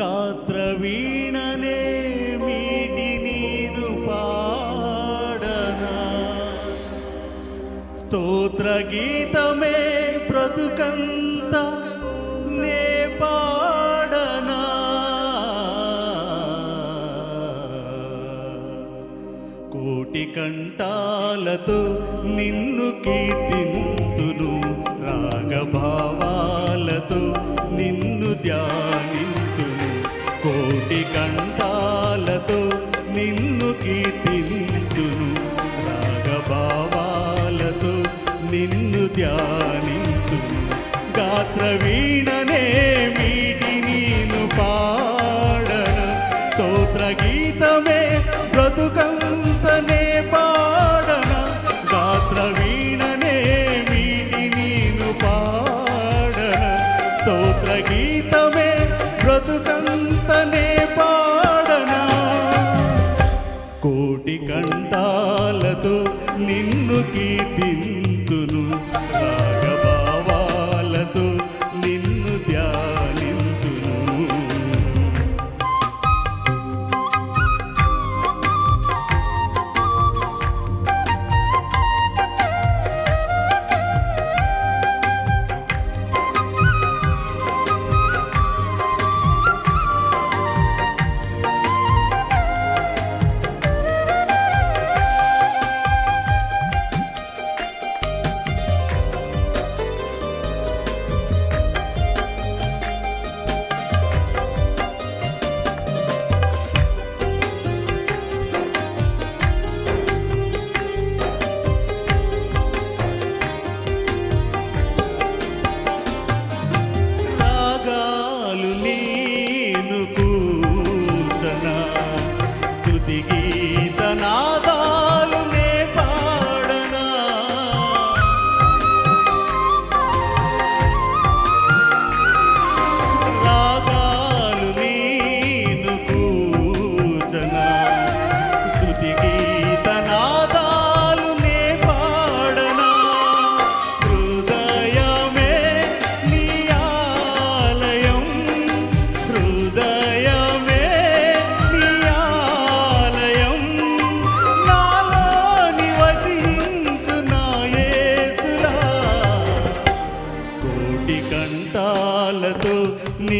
గాత్రవీణనే మీటి నీను పాడనా. స్తోత్ర గీతమే బ్రతుకంత నే పాడనా. కోటి కంఠాలతో నిన్ను కీర్తింతును రాగభావాలతో నిన్ను నిన్ను ధ్యానింతు గాత్ర వీణనే మీటి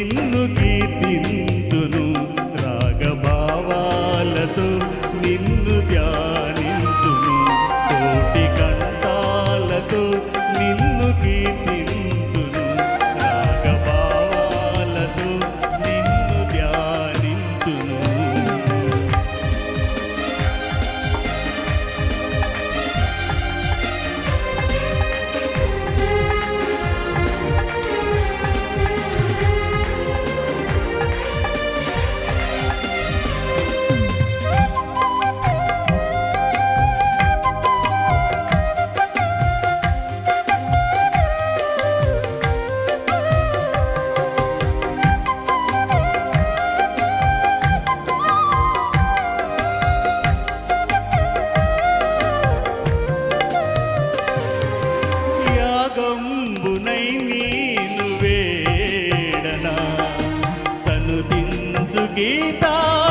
నిన్ను కీర్తింతును రాగభావాలతో నిన్ను ధ్యానింతును. కోటి కంఠాలతో నిన్ను కీర్తి 一道